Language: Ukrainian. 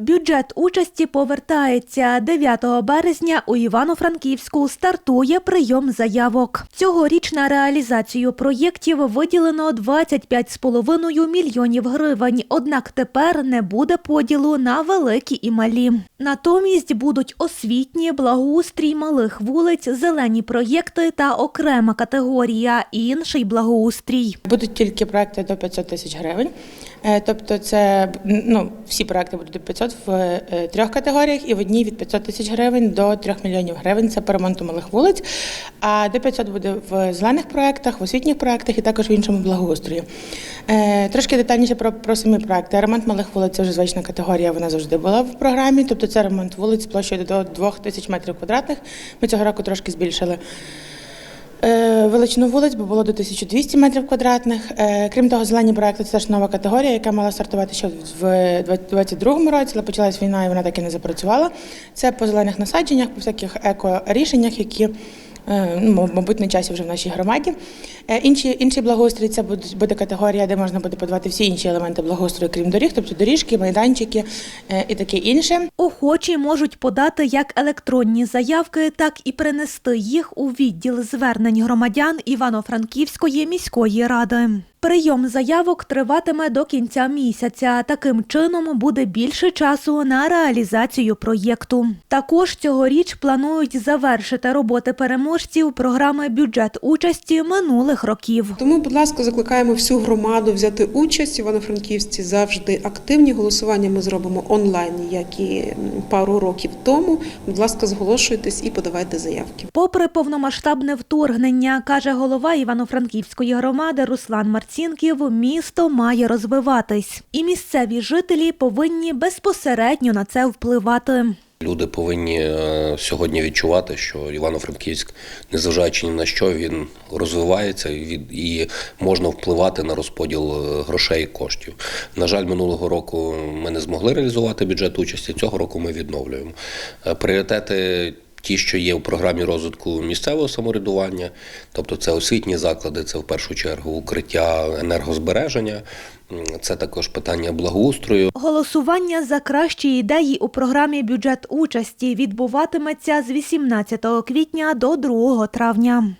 Бюджет участі повертається 9 березня. У Івано-Франківську стартує прийом заявок. Цьогоріч на реалізацію проєктів виділено 25,5 мільйонів гривень. Однак тепер не буде поділу на великі і малі. Натомість будуть освітні, благоустрій малих вулиць, зелені проєкти та окрема категорія інший благоустрій. Будуть тільки проекти до 500 тисяч гривень. Е, Тобто, це ну всі проекти будуть до 500 в е, трьох категоріях, і в одній від 500 тисяч гривень до 3 мільйонів гривень. Це по ремонту малих вулиць. А до 500 буде в зелених проектах, в освітніх проектах і також в іншому благоустрої. Е, Трошки детальніше про, про самі проекти. Ремонт малих вулиць це вже звична категорія. Вона завжди була в програмі. Тобто, це ремонт вулиць площею до 2000 метрів квадратних. Ми цього року трошки збільшили. Е, Величину вулиць, бо було до 1200 метрів квадратних. Е, Крім того, зелені проекти це теж нова категорія, яка мала стартувати ще в 2022 році, але почалась війна і вона так і не запрацювала. Це по зелених насадженнях, по всяких еко-рішеннях, які е, ну, мабуть, на часі вже в нашій громаді. Е, Інші, інший благоустрій це буде категорія, де можна буде подавати всі інші елементи благоустрою, крім доріг, тобто доріжки, майданчики е, і таке інше. Охочі можуть подати як електронні заявки, так і принести їх у відділ звернень громадян Івано-Франківської міської ради. Прийом заявок триватиме до кінця місяця. Таким чином буде більше часу на реалізацію проєкту. Також цьогоріч планують завершити роботи переможців програми бюджет участі минулих років. Тому, будь ласка, закликаємо всю громаду взяти участь. Івано-Франківці завжди активні. Голосування ми зробимо онлайн, як і пару років тому. Будь ласка, зголошуйтесь і подавайте заявки. Попри повномасштабне вторгнення, каже голова Івано-Франківської громади Руслан Марцінків, місто має розвиватись, і місцеві жителі повинні безпосередньо на це впливати. Люди повинні е, сьогодні відчувати, що Івано-Франківськ, незважаючи ні на що, він розвивається і можна впливати на розподіл е, грошей і коштів. На жаль, минулого року ми не змогли реалізувати бюджет участі. Цього року ми відновлюємо Е, пріоритети. Ті, що є в програмі розвитку місцевого самоврядування, тобто це освітні заклади, це в першу чергу укриття енергозбереження, це також питання благоустрою, Голосування за кращі ідеї у програмі бюджет участі відбуватиметься з 18 квітня до 2 травня.